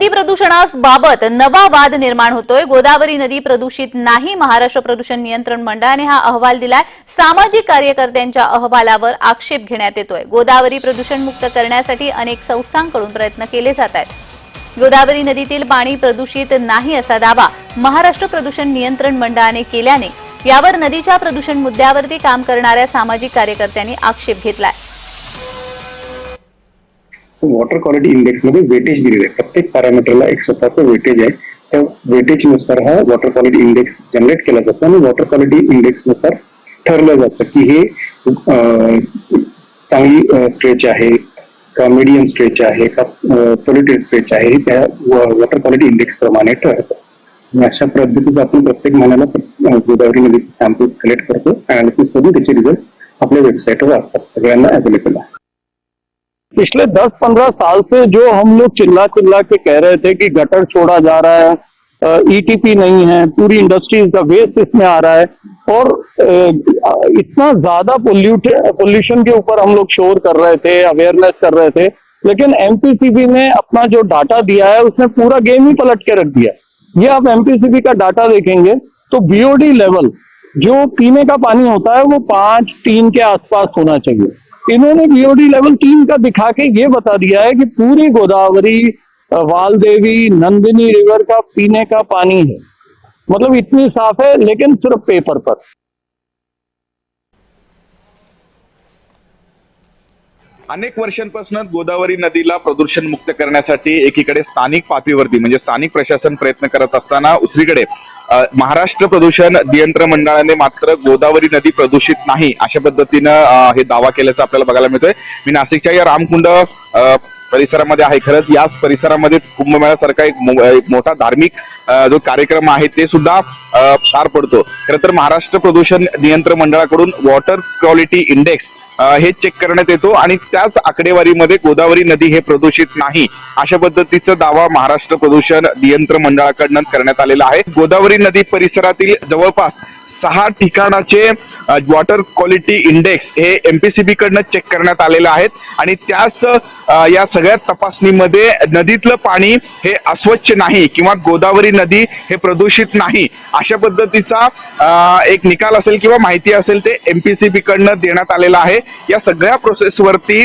नदी प्रदूषणाबाबत नवा वाद निर्माण होतोय. गोदावरी नदी प्रदूषित नाही. महाराष्ट्र प्रदूषण नियंत्रण मंडळाने हा अहवाल दिलाय. सामाजिक कार्यकर्त्यांच्या अहवालावर आक्षेप घेण्यात येतोय. गोदावरी प्रदूषण मुक्त करण्यासाठी अनेक संस्थांकडून प्रयत्न केले जात आहेत. गोदावरी नदीतील पाणी प्रदूषित नाही असा दावा महाराष्ट्र प्रदूषण नियंत्रण मंडळाने केल्याने यावर नदीच्या प्रदूषण मुद्द्यावरती काम करणाऱ्या सामाजिक कार्यकर्त्यांनी आक्षेप घेतलाय. वॉटर क्वालिटी इंडेक्समध्ये वेटेज दिलेलं आहे. प्रत्येक पॅरामीटरला एक स्वतःचं वेटेज आहे. त्या वेटेजनुसार हा वॉटर क्वालिटी इंडेक्स जनरेट केला जातो आणि वॉटर क्वालिटी इंडेक्सनुसार ठरलं जातं की हे चांगली स्ट्रेच आहे का मिडियम स्ट्रेच आहे का पोलिटेड स्ट्रेच आहे हे त्या वॉटर क्वालिटी इंडेक्स प्रमाणे ठरतं. अशा पद्धतीचं आपण प्रत्येक महिन्याला गोदावरी नदीचे सॅम्पल्स कलेक्ट करतो. अनालिसिस करून त्याचे रिझल्ट आपल्या वेबसाईटवर असतात. सगळ्यांना अवेलेबल आहे. पिछले 10-15 साल से जो हम लोग चिल्ला चिल्ला के कह रहे थे कि गटर छोड़ा जा रहा है ईटीपी नहीं है, पूरी इंडस्ट्रीज़ का वेस्ट इसमें आ रहा है और इतना ज़्यादा पोल्यूट पोल्यूशन के ऊपर हम लोग शोर कर रहे थे अवेयरनेस कर रहे थे, लेकिन एमपीसीबी ने अपना जो डाटा दिया है, उसने पूरा गेम ही पलट के रख दिया ये आप एमपीसीबी का डाटा देखेंगे तो बीओडी लेवल जो पीने का पानी होता है, वो पाँच, तीन के आसपास होना चाहिए। इन्होंने बीओडी लेवल तीन का दिखा के ये बता दिया है कि पूरी गोदावरी अ, वालदेवी नंदिनी रिवर का पीने का पानी है। मतलब इतनी साफ है लेकिन सिर्फ पेपर पर। अनेक वर्षांपासून गोदावरी नदीला प्रदूषण मुक्त करण्यासाठी एकीकडे स्थानिक पातळीवरती म्हणजे स्थानिक प्रशासन प्रयत्न करत असताना दुसरीकडे महाराष्ट्र प्रदूषण नियंत्रण मंडळाने मात्र गोदावरी नदी प्रदूषित नाही अशा पद्धतीनं हे दावा केल्याचं आपल्याला बघायला मिळतोय. मी नाशिकच्या या रामकुंड परिसरामध्ये आहे खरंच. याच परिसरामध्ये कुंभमेळ्यासारखा एक मोठा धार्मिक जो कार्यक्रम आहे ते सुद्धा पार पडतो. खरं तर महाराष्ट्र प्रदूषण नियंत्रण मंडळाकडून वॉटर क्वालिटी इंडेक्स हे चेक करण्यात येतो आणि त्याच आकडेवारीमध्ये गोदावरी नदी हे प्रदूषित नाही अशा पद्धतीचा दावा महाराष्ट्र प्रदूषण नियंत्रण मंडळाकडनं करण्यात आलेला आहे. गोदावरी नदी परिसरातील जवळपास सहा ठिकाणाचे वॉटर क्वालिटी इंडेक्स हे एमपीसीबी कडनं चेक करण्यात आलेले आहेत. आणि त्याच या सगळ्या तपासणीमध्ये नदीतलं पाणी हे अस्वच्छ नाही किंवा गोदावरी नदी हे प्रदूषित नाही. अशा पद्धतीचा एक निकाल असेल किंवा माहिती असेल ते एमपीसीबी कडनं देण्यात आलेलं आहे. या सगळ्या प्रोसेसवरती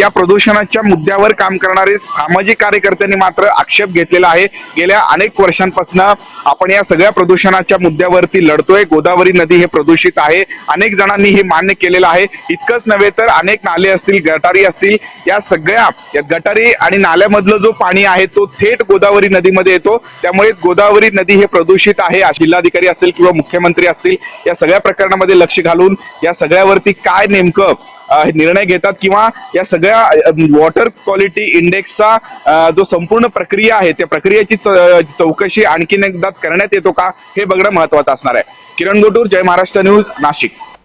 या प्रदूषणाच्या मुद्द्यावर काम करणारे सामाजिक कार्यकर्त्यांनी मात्र आक्षेप घेतलेला आहे. गेल्या अनेक वर्षांपासून आपण या सगळ्या प्रदूषणाच्या मुद्द्यावरती लढतोय. गोदावरी नदी हे प्रदूषित आहे. अनेक जणांनी हे मान्य केलेलं आहे. इतकंच नव्हे तर अनेक नाले असतील गटारी असतील या सगळ्या या गटारी आणि नाल्यामधलं जो पाणी आहे तो थेट गोदावरी नदीमध्ये येतो. त्यामुळे गोदावरी नदी हे प्रदूषित आहे. जिल्हाधिकारी असतील किंवा मुख्यमंत्री असतील या सगळ्या प्रकरणामध्ये लक्ष घालून या सगळ्यावरती काय नेमकं निर्णय घेतात किंवा या सगळ्या वॉटर क्वालिटी इंडेक्सचा जो संपूर्ण प्रक्रिया आहे त्या प्रक्रियेची चौकशी आणखीन एकदा करण्यात येतो का हे बघणं महत्वाचं असणार आहे. किरण गोटूर जय महाराष्ट्र न्यूज नाशिक.